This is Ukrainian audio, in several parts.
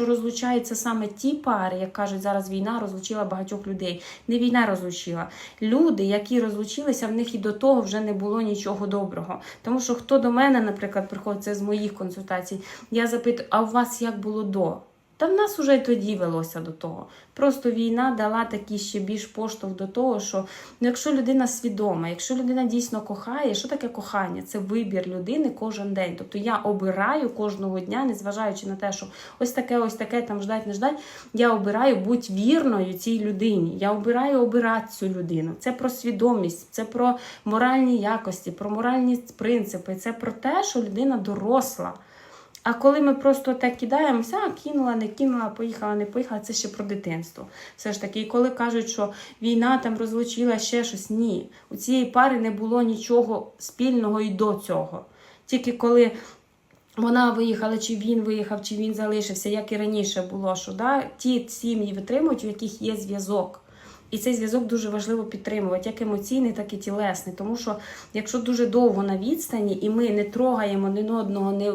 що розлучаються саме ті пари, як кажуть, зараз війна розлучила багатьох людей. Не війна розлучила. Люди, які розлучилися, в них і до того вже не було нічого доброго. Тому що хто до мене, наприклад, приходить це з моїх консультацій, я запитую, а у вас як було до? Та в нас уже й тоді велося до того. Просто війна дала такий ще більш поштовх до того, що ну, якщо людина свідома, якщо людина дійсно кохає, що таке кохання? Це вибір людини кожен день. Тобто я обираю кожного дня, незважаючи на те, що ось таке, ось таке, там ждать, не ждать. Я обираю бути вірною цій людині. Я обираю обирати цю людину. Це про свідомість, це про моральні якості, про моральні принципи. Це про те, що людина доросла. А коли ми просто так кидаємося, а кинула, не кинула, поїхала, не поїхала, це ще про дитинство. Все ж таки, і коли кажуть, що війна там розлучила ще щось, ні. У цієї пари не було нічого спільного і до цього. Тільки коли вона виїхала, чи він виїхав, чи він залишився, як і раніше було, що да, ті сім'ї витримують, у яких є зв'язок. І цей зв'язок дуже важливо підтримувати, як емоційний, так і тілесний. Тому що якщо дуже довго на відстані, і ми не трогаємо один одного, не,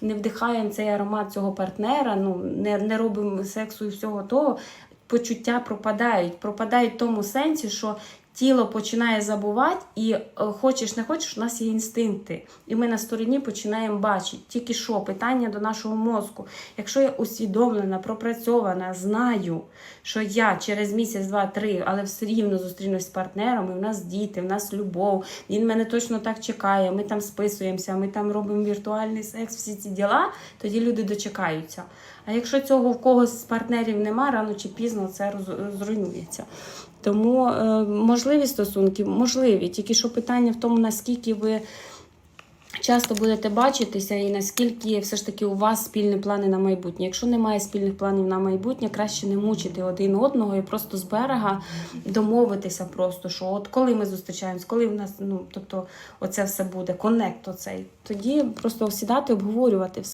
не вдихаємо цей аромат цього партнера, ну не, не робимо сексу і всього того, почуття пропадають. Пропадають в тому сенсі, що тіло починає забувати, і е, хочеш не хочеш, у нас є інстинкти. І ми на стороні починаємо бачити. Тільки що питання до нашого мозку. Якщо я усвідомлена, пропрацьована, знаю, що я через місяць, два, три, але все рівно зустрінусь з партнером, і в нас діти, в нас любов, він мене точно так чекає, ми там списуємося, ми там робимо віртуальний секс, всі ці діла, тоді люди дочекаються. А якщо цього в когось з партнерів нема, рано чи пізно це зруйнується. Тому е, можливі стосунки, можливі, тільки що питання в тому, наскільки ви часто будете бачитися і наскільки все ж таки у вас спільні плани на майбутнє. Якщо немає спільних планів на майбутнє, краще не мучити один одного і просто з берега домовитися просто, що от коли ми зустрічаємось, коли в нас, ну тобто, оце все буде, коннект оцей. Тоді просто сідати, обговорювати все.